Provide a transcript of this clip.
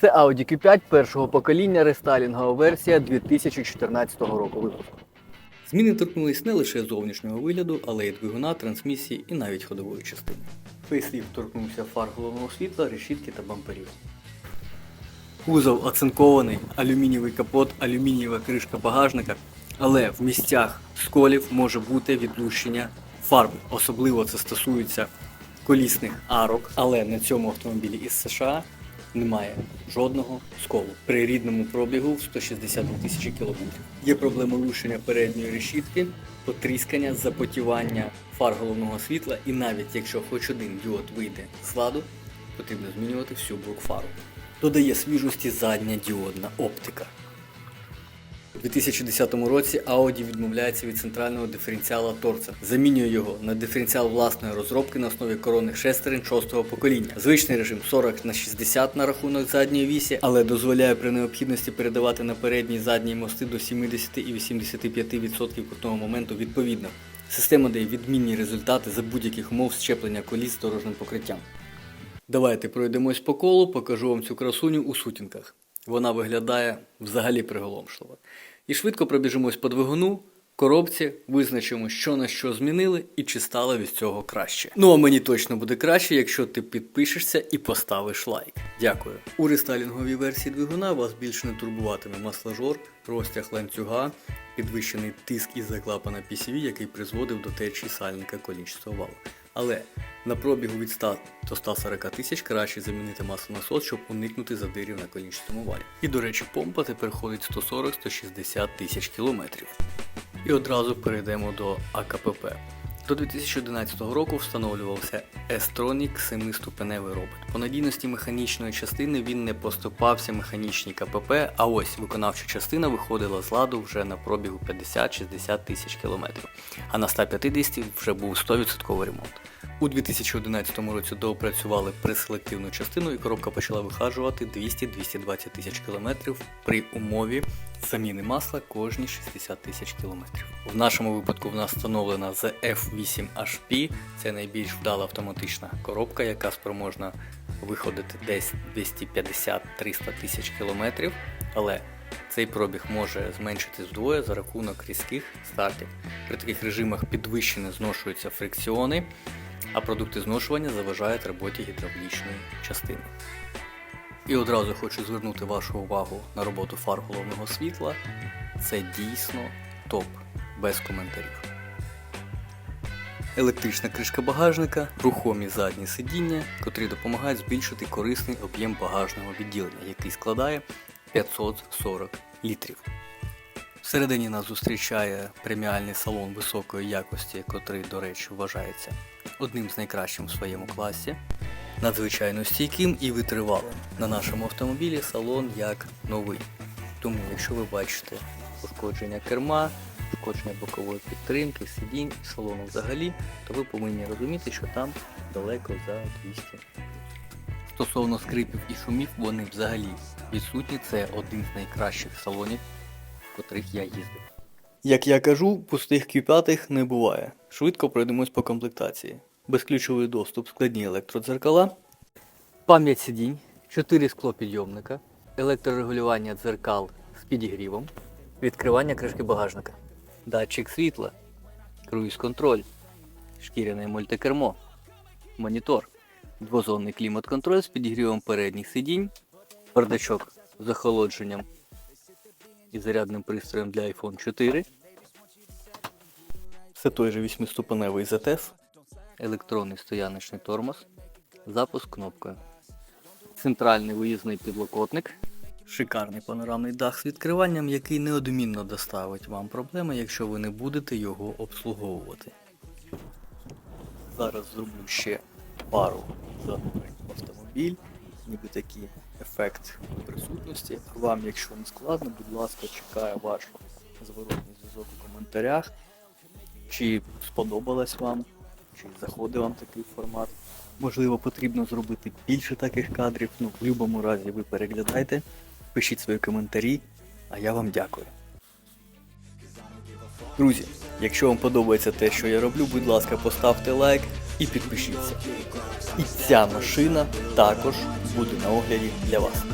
Це Audi Q5 першого покоління рестайлінгова версія 2014 року випуску. Зміни торкнулись не лише зовнішнього вигляду, але й двигуна, трансмісії і навіть ходової частини. Фейсліфт торкнувся фар головного світла, решітки та бамперів. Кузов оцинкований, алюмінієвий капот, алюмінієва кришка багажника, але в місцях сколів може бути відлущення фарби. Особливо це стосується колісних арок, але на цьому автомобілі із США немає жодного сколу при рідному пробігу в 162 тисячі кілометрів. Є проблема рушення передньої решітки, потріскання, запотівання фар головного світла, і навіть якщо хоч один діод вийде з ладу, потрібно змінювати всю блок-фару. Додає свіжості задня діодна оптика. У 2010 році Audi відмовляється від центрального диференціала торца, замінює його на диференціал власної розробки на основі коронних шестерень шостого покоління. Звичний режим 40 на 60 на рахунок задньої вісі, але дозволяє при необхідності передавати на передні і задні мости до 70 і 85% крутного моменту відповідно. Система дає відмінні результати за будь-яких умов щеплення коліс з дорожнім покриттям. Давайте пройдемось по колу, покажу вам цю красуню у сутінках. Вона виглядає взагалі приголомшливо. І швидко пробіжимось по двигуну, коробці, визначимо, що на що змінили і чи стало від цього краще. Ну а мені точно буде краще, якщо ти підпишешся і поставиш лайк. Дякую. У рестайлінговій версії двигуна вас більше не турбуватиме масложор, розтяг ланцюга, підвищений тиск із-за клапана PCV, який призводив до течії сальника колінчатого валу. Але на пробігу від 100 до 140 тисяч краще замінити маслонасос, щоб уникнути задирів на колінчатому валі. І до речі, помпа тепер ходить 140-160 тисяч кілометрів. І одразу перейдемо до АКПП. До 2011 року встановлювався S-Tronic 7-ступеневий робот. По надійності механічної частини він не поступався механічній КПП, а ось виконавча частина виходила з ладу вже на пробігу 50-60 тисяч кілометрів, а на 150 вже був 100% ремонт. У 2011 році доопрацювали преселективну частину і коробка почала вихажувати 200-220 тисяч кілометрів при умові заміни масла кожні 60 тисяч кілометрів. В нашому випадку в нас встановлена ZF8HP, це найбільш вдала автоматична коробка, яка спроможна виходити десь 250-300 тисяч кілометрів, але цей пробіг може зменшитись вдвоє за рахунок різких стартів. При таких режимах підвищено зношуються фрикціони, а продукти зношування заважають роботі гідравлічної частини. І одразу хочу звернути вашу увагу на роботу фар головного світла. Це дійсно топ, без коментарів. Електрична кришка багажника, рухомі задні сидіння, котрі допомагають збільшити корисний об'єм багажного відділення, який складає 540 літрів. Всередині нас зустрічає преміальний салон високої якості, котрий, до речі, вважається одним з найкращим в своєму класі, надзвичайно стійким і витривалим. На нашому автомобілі салон як новий. Тому, якщо ви бачите пошкодження керма, пошкодження бокової підтримки, сидінь і салону взагалі, то ви повинні розуміти, що там далеко за 200. Стосовно скрипів і шумів, вони взагалі відсутні. Це один з найкращих салонів, в котрих я їздив. Як я кажу, пустих Q5 не буває. Швидко пройдемось по комплектації. Безключовий доступ, складні електродзеркала, пам'ять сидінь, 4 склопідйомника, електрорегулювання дзеркал з підігрівом, відкривання кришки багажника, датчик світла, круїз-контроль, шкіряне мультикермо, монітор, двозонний клімат-контроль з підігрівом передніх сидінь, бардачок з охолодженням і зарядним пристроєм для iPhone 4. Це той же 8-ступеневий ZF, електронний стояночний тормоз, запуск кнопкою, центральний виїзний підлокотник, шикарний панорамний дах з відкриванням, який неодмінно доставить вам проблеми, якщо ви не будете його обслуговувати. Зараз зроблю ще пару в автомобіль, ніби такий ефект присутності. Вам, якщо не складно, будь ласка, чекаю ваш зворотний зв'язок у коментарях. Чи сподобалось вам, чи заходить вам такий формат. Можливо, потрібно зробити більше таких кадрів. Ну, в будь-якому разі ви переглядайте, пишіть свої коментарі, а я вам дякую. Друзі, якщо вам подобається те, що я роблю, будь ласка, поставте лайк і підпишіться. І ця машина також буде на огляді для вас.